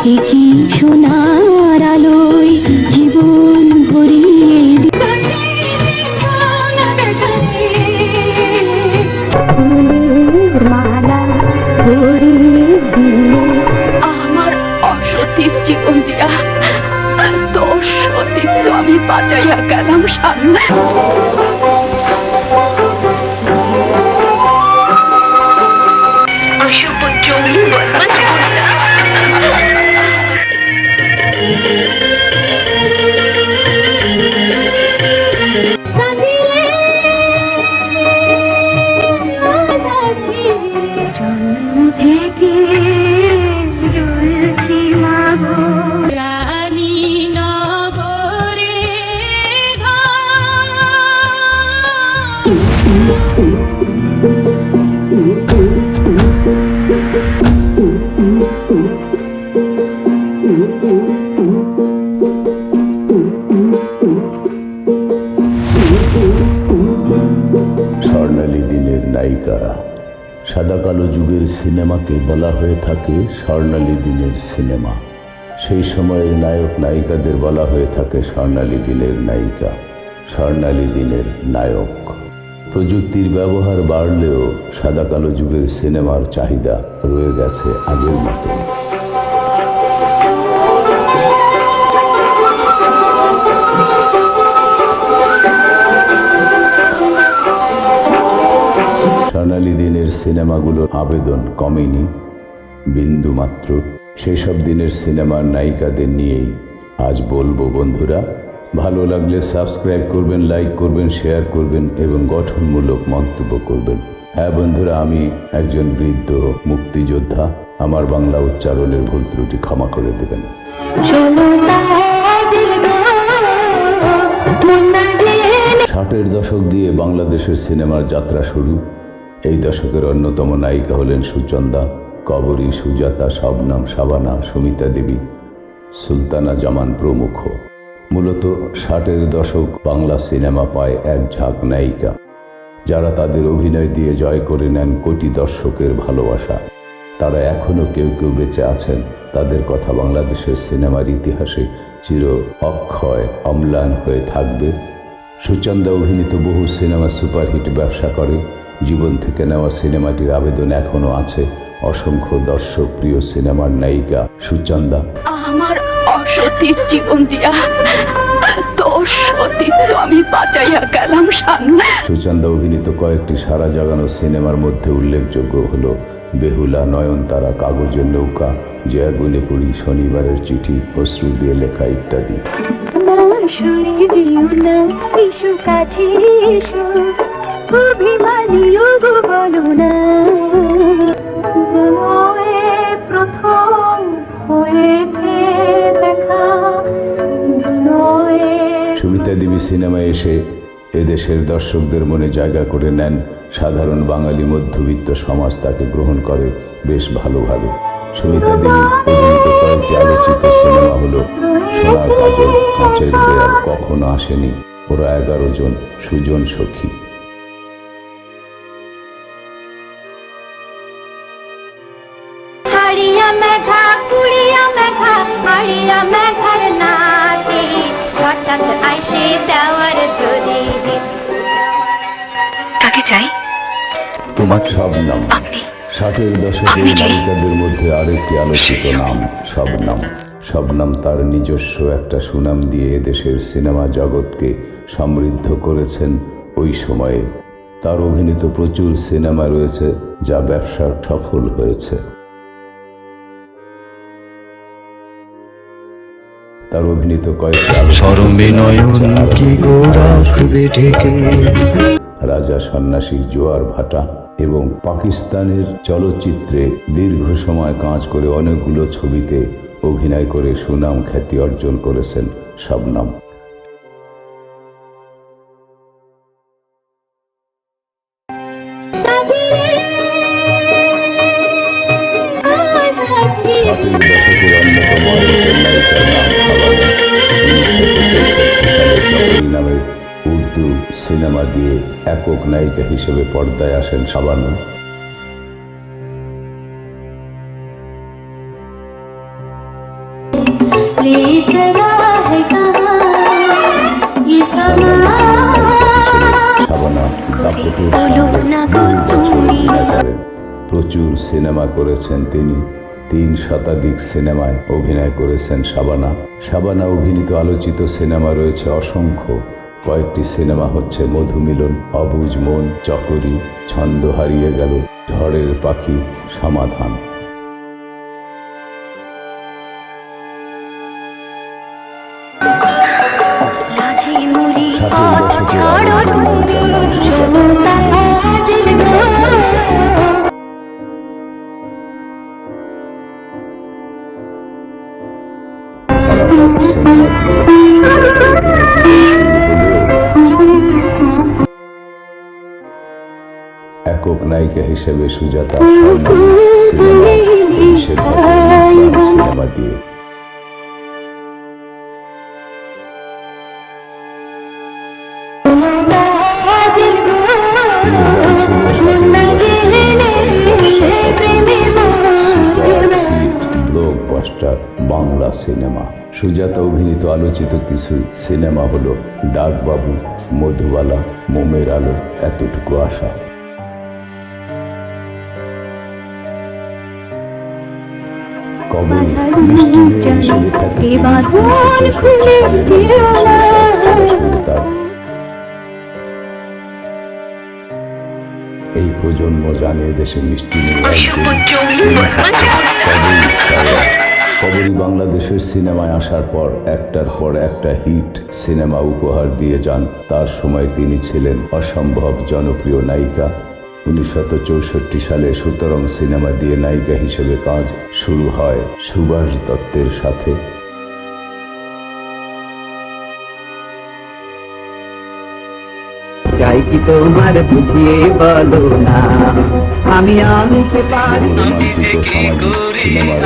কি সোনার আলোয় জীবন ভরিয়ে মালা আমার অসতীর জীবন দিয়া তোর সতীত্ব আমি বাঁচাইয়া গেলাম সামনে স্বর্ণালী দিনের নায়িকারা, সাদা কালো যুগের সিনেমাকে বলা হয়ে থাকে স্বর্ণালী দিনের সিনেমা। সেই সময়ের নায়ক নায়িকাদের বলা হয়ে থাকে স্বর্ণালী দিনের নায়িকা, স্বর্ণালী দিনের নায়ক। প্রযুক্তির ব্যবহার বাড়লেও সাদা কালো যুগের সিনেমার চাহিদা রয়ে গেছে আগের মতো। সোনালি দিনের সিনেমাগুলোর আবেদন কমেনি বিন্দুমাত্র সেসব দিনের সিনেমার নায়িকাদের নিয়েই আজ বলব বন্ধুরা ভালো লাগলে সাবস্ক্রাইব করবেন লাইক করবেন শেয়ার করবেন এবং গঠনমূলক মন্তব্য করবেন। হ্যাঁ বন্ধুরা আমি একজন বৃদ্ধ মুক্তিযোদ্ধা। আমার বাংলা উচ্চারণের ভুল ত্রুটি ক্ষমা করে দেবেন। ষাটের দশক দিয়ে বাংলাদেশের সিনেমার যাত্রা শুরু। এই দশকের অন্যতম নায়িকা হলেন সুচন্দা কবরী সুজাতা শবনাম শাবানা সুমিতা দেবী সুলতানা জামান প্রমুখ। মূলত ষাটের দশক বাংলা সিনেমা পায় এক ঝাঁক নায়িকা, যারা তাদের অভিনয় দিয়ে জয় করে নেন কোটি দর্শকের ভালোবাসা। তারা এখনও কেউ কেউ বেঁচে আছেন। তাদের কথা বাংলাদেশের সিনেমার ইতিহাসে চির অক্ষয় অম্লান হয়ে থাকবে। সুচন্দা অভিনীত বহু সিনেমা সুপারহিট ব্যবসা করে। জীবন থেকে নেওয়া সিনেমাটির আবেদন এখনও আছে। অসংখ্য দর্শক প্রিয় সিনেমার নায়িকা সুচন্দা। আমার অসতীর জীবন দিয়া। তোর সতীত্ব আমি বাঁচাইয়া গেলাম সামনে সুচন্দা অভিনীত কয়েকটি সারা জাগানো সিনেমার মধ্যে উল্লেখযোগ্য হলো বেহুলা নয়নতারা কাগজের নৌকা যে আগুনে পুরি শনিবারের চিঠি অশ্রু দিয়ে লেখা ইত্যাদি। সরে যেও না এসো কাছে এসো অভিমানীয় গো বলো না। সিনেমায় এসে এদেশের দর্শকদের মনে জায়গা করে নেন সাধারণ বাঙালি মধ্যবিত্ত সমাজ তাকে গ্রহণ করে বেশ ভালোভাবে। সুমিতা দেবী অভিনীত কয়েকটি আলোচিত সিনেমা হল সোনার কাজল, কাঁচের দেয়াল কখনো আসেনি। ওরা এগারো জন, সুজন সখী। চাই? তোমার সব নাম। আপনি? ষাটের দশকের নায়িকাদের মধ্যে আরেকটি আলোচিত নাম শবনাম শবনাম তার নিজস্ব একটা সুনাম দিয়ে দেশের সিনেমা জগৎকে সমৃদ্ধ করেছেন ওই সময়ে। তার অভিনীত প্রচুর সিনেমা রয়েছে যা ব্যবসা সফল হয়েছে। তার অভিনীত কয়েকটি রাজা সন্ন্যাসী জোয়ার ভাটা এবং পাকিস্তানের চলচ্চিত্রে দীর্ঘ সময় কাজ করে অনেকগুলো ছবিতে অভিনয় করে সুনাম খ্যাতি অর্জন করেছেন শবনম। নাম উর্দু সিনেমা দিয়ে একক নায়িকা হিসেবে পর্দায় আসেন সাবানু প্রচুর সিনেমা করেছেন তিনি। তিন শতাধিক সিনেমায় অভিনয় করেছেন শাবানা। শাবানা অভিনীত আলোচিত সিনেমা রয়েছে অসংখ্য। কয়েকটি সিনেমা হচ্ছে মধুমিলন অবুজ মন চকরি ছন্দ হারিয়ে গেল ঝড়ের পাখি সমাধান ষাটের দশকের ছাড়ো নায়িকার নাম সুজাতা। একক নায়িকা হিসেবে সুজাতা সিনেমা দিয়ে। বাংলা সিনেমা। সুজাতা অভিনীত আলোচিত কিছু সিনেমা হলো ডাকবাবু মধুবালা মোমের আলো এতটুকু আশা। এই প্রজন্ম জানে দেশে মিষ্টি। কবরী বাংলাদেশের সিনেমায় আসার পর একটার পর একটা হিট সিনেমা উপহার দিয়ে যান। তার সময় তিনি ছিলেন অসম্ভব জনপ্রিয় নায়িকা। উনিশশো চৌষট্টি সালে সুতরং সিনেমা দিয়ে নায়িকা হিসেবে কাজ শুরু হয় সুভাষ দত্তের সাথে। চাই কি তোমার বুঝিয়ে বলো না আমি আনতে পারি? সিনেমার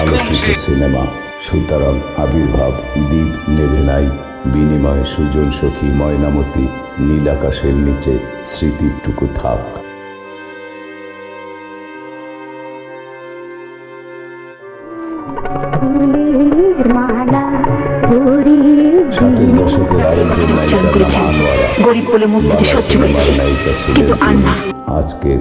আলোচিত সিনেমা সুতরাং আবির্ভাব দ্বীপ নেভেনাই বিনিময় সুজন সখী ময়নামতি নীল আকাশের নিচে স্মৃতিটুকু থাক। ফুলের মালা পরিয়ে ষাটের দশকের আরেকজন নায়িকার আনোয়ারা গরিব বলে মুখ সহ্য করেছি। কিন্তু আর না। আজকের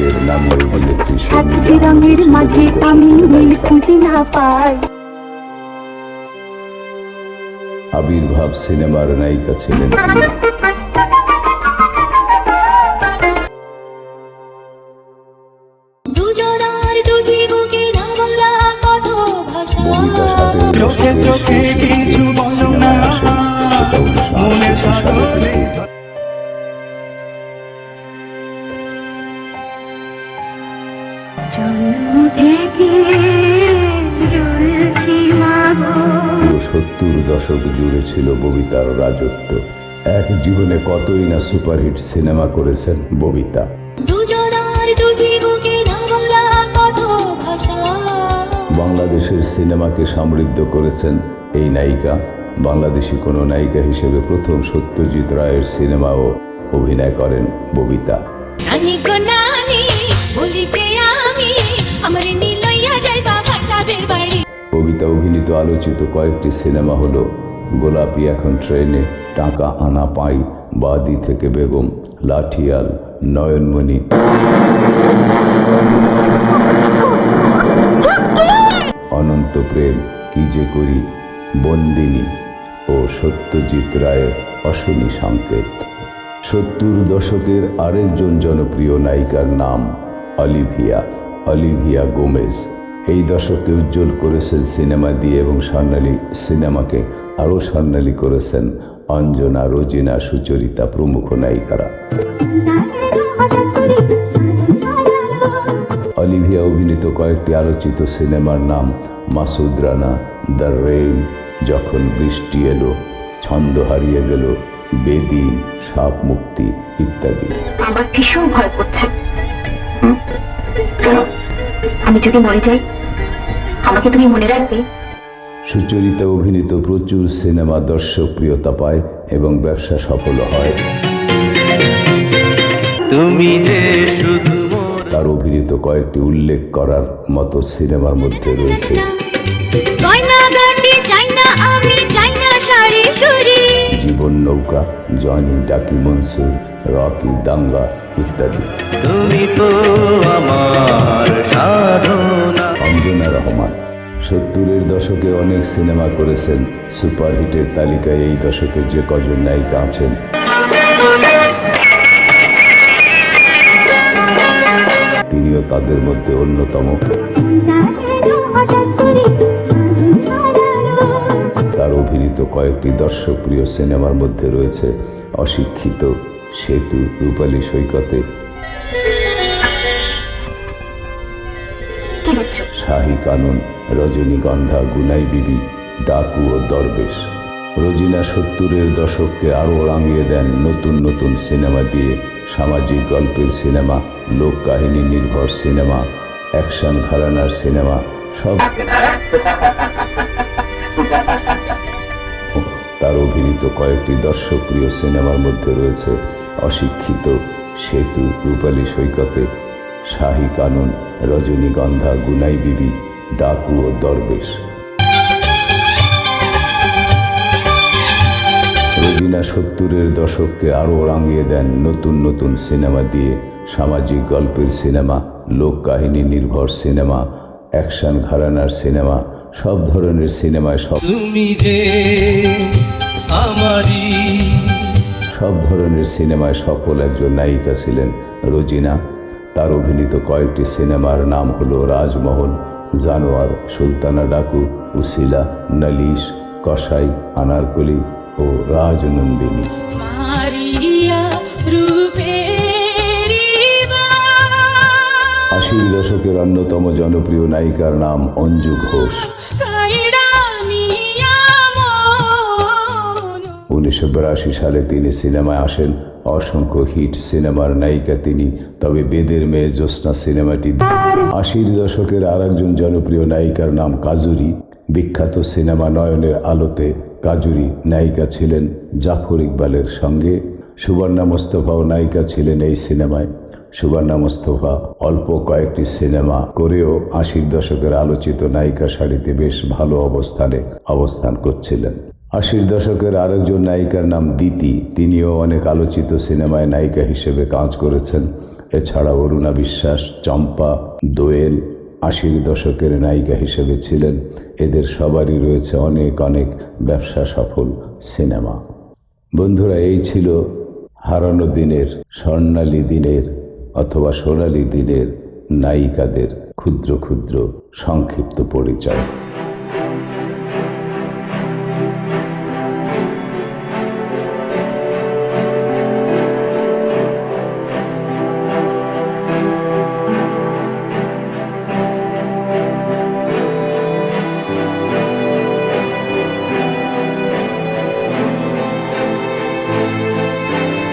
নাটকের নামীয় অভিনেত্রী সাতটি রঙের মাঝে আমি নীল খুঁজে না পাই। আবির্ভাব সিনেমার নায়িকা ছিলেন চোখে চোখে কিছু বলো না। মনে আটষট্টি সত্তর দশক জুড়ে ছিল ববিতার রাজত্ব। এক জীবনে কতই না সুপারহিট সিনেমা করেছেন ববিতা। বাংলাদেশের সিনেমাকে সমৃদ্ধ করেছেন এই নায়িকা। বাংলাদেশি কোনো নায়িকা হিসেবে প্রথম সত্যজিৎ রায়ের সিনেমাও অভিনয় করেন ববিতা। আলোচিত কয়েকটি সিনেমা হলো, গোলাপি এখন ট্রেনে, টাকা আনা পাই, বাদি থেকে বেগম, লাঠিয়াল, নয়নমণি। অনন্ত প্রেম, কি যে করি, বন্দিনী ও সত্যজিৎ রায়ের অশনি সংকেত। সত্তর দশকের আরেকজন জনপ্রিয় নায়িকার নাম অলিভিয়া অলিভিয়া গোমেজ। এই দশকে উজ্জ্বল করেছেন সিনেমা দিয়ে এবং স্বর্ণালী সিনেমাকে আরও স্বর্ণালী করেছেন অঞ্জনা, রোজিনা, সুচরিতা প্রমুখ নায়িকারা। অলিভিয়া অভিনীত কয়েকটি আলোচিত সিনেমার নাম মাসুদ রানা, দ্য রেইন, যখন বৃষ্টি এলো, ছন্দ হারিয়ে গেল, বেদিন, সাপ মুক্তি ইত্যাদি। আমার ভীষণ ভয় করছে। আমি যদি মরে যাই আমাকে তুমি মনে রাখবে? সুচরিতা অভিনীত প্রচুর সিনেমা দর্শক প্রিয়তা পায় এবং ব্যবসা সফল হয়। তুমি যে শুধু তার অভিনীত কয়েকটি উল্লেখ করার মতো সিনেমার মধ্যে রয়েছে। গয়না গাটি চাই না আমি চাই না শাড়ি সুরি। জীবন নৌকা জয়নি ডাকি মনসুর রকি দাঙ্গা ইত্যাদি। তুমি তো আমার সাধনা। অঞ্জনা রহমান। সত্তরের দশকে অনেক সিনেমা করেছেন। সুপারহিটের তালিকায় এই দশকে যে কজন নায়িকা আছেন। তিনিও তাদের মধ্যে অন্যতম। তার অভিনীত কয়েকটি দর্শকপ্রিয় সিনেমার মধ্যে রয়েছে অশিক্ষিত সেতু রূপালী সৈকতে। শাহী কানুন রজনীগন্ধা গুনাই বিবি, ডাকু ও দরবেশ। রোজিনা সত্তরের দশককে আরও রাঙিয়ে দেন নতুন নতুন সিনেমা দিয়ে সামাজিক গল্পের সিনেমা লোক কাহিনী নির্ভর সিনেমা, অ্যাকশন ঘরানার সিনেমা, সব তার অভিনীত কয়েকটি দর্শকপ্রিয় সিনেমার মধ্যে রয়েছে অশিক্ষিত সেতু, রূপালী সৈকতে শাহী কানুন রজনীগন্ধা গুনাই বিবি ডাকু ও দরবেশ। রোজিনা সত্তরের দশককে আরও রাঙিয়ে দেন নতুন নতুন সিনেমা দিয়ে সামাজিক গল্পের সিনেমা লোক কাহিনী নির্ভর সিনেমা অ্যাকশন ঘরানার সিনেমা সব ধরনের সিনেমায় সব সব ধরনের সিনেমায় সফল একজন নায়িকা ছিলেন রোজিনা। তার অভিনীত কয়েকটি সিনেমার নাম হলো রাজমহল জানোয়ার সুলতানা ডাকু উসিলা নালিশ কসাই আনারকলি ও রাজনন্দিনী। আশির দশকের অন্যতম জনপ্রিয় নায়িকার নাম অঞ্জু ঘোষ। উনিশশো বিরাশি সালে তিনি সিনেমায় আসেন। অসংখ্য হিট সিনেমার নায়িকা তিনি, তবে বেদের মেয়ে জ্যোৎস্না সিনেমাটি আশির দশকের আর একজন জনপ্রিয় নায়িকার নাম কাজুরি। বিখ্যাত সিনেমা নয়নের আলোতে কাজুরি নায়িকা ছিলেন জাফর ইকবালের সঙ্গে। সুবর্ণা মোস্তফাও নায়িকা ছিলেন এই সিনেমায়। সুবর্ণা মোস্তফা অল্প কয়েকটি সিনেমা করেও আশির দশকের আলোচিত নায়িকা সারিতে বেশ ভালো অবস্থানে অবস্থান করছিলেন। আশির দশকের আরেকজন নায়িকার নাম দিতি। তিনিও অনেক আলোচিত সিনেমায় নায়িকা হিসেবে কাজ করেছেন। এছাড়া অরুণা বিশ্বাস, চম্পা, দোয়েল আশির দশকের নায়িকা হিসেবে ছিলেন। এদের সবারই রয়েছে অনেক অনেক ব্যবসা সফল সিনেমা। বন্ধুরা, এই ছিল হারানো দিনের, স্বর্ণালী দিনের অথবা সোনালী দিনের নায়িকাদের ক্ষুদ্র ক্ষুদ্র সংক্ষিপ্ত পরিচয়।